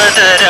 Mother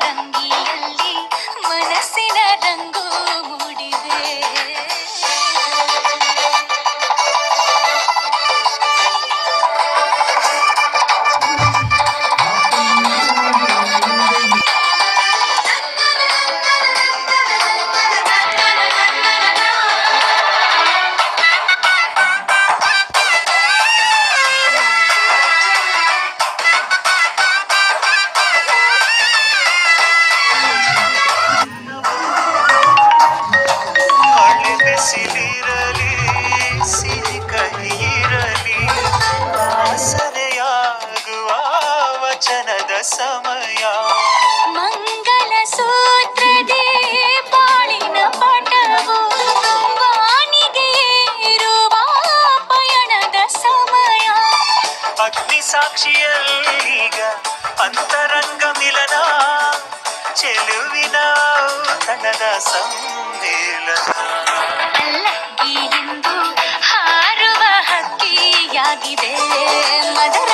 and ಸಮಯ. ಮಂಗಲ ಸೂತ್ರದೇ ಬಾಳಿನ ಪಟವು ವಾಣಿಗೆ ಇರುವ ಪಯಣದ ಸಮಯ. ಅಗ್ನಿ ಸಾಕ್ಷಿಯಲ್ಲೀಗ ಅಂತರಂಗ ಮಿಲನ. ಚೆಲುವಿನ ತನದ ಸಮ್ಮೇಳನ ಎಂದು ಹಾರುವ ಹಕ್ಕಿಯಾಗಿದೆ. ಮದರ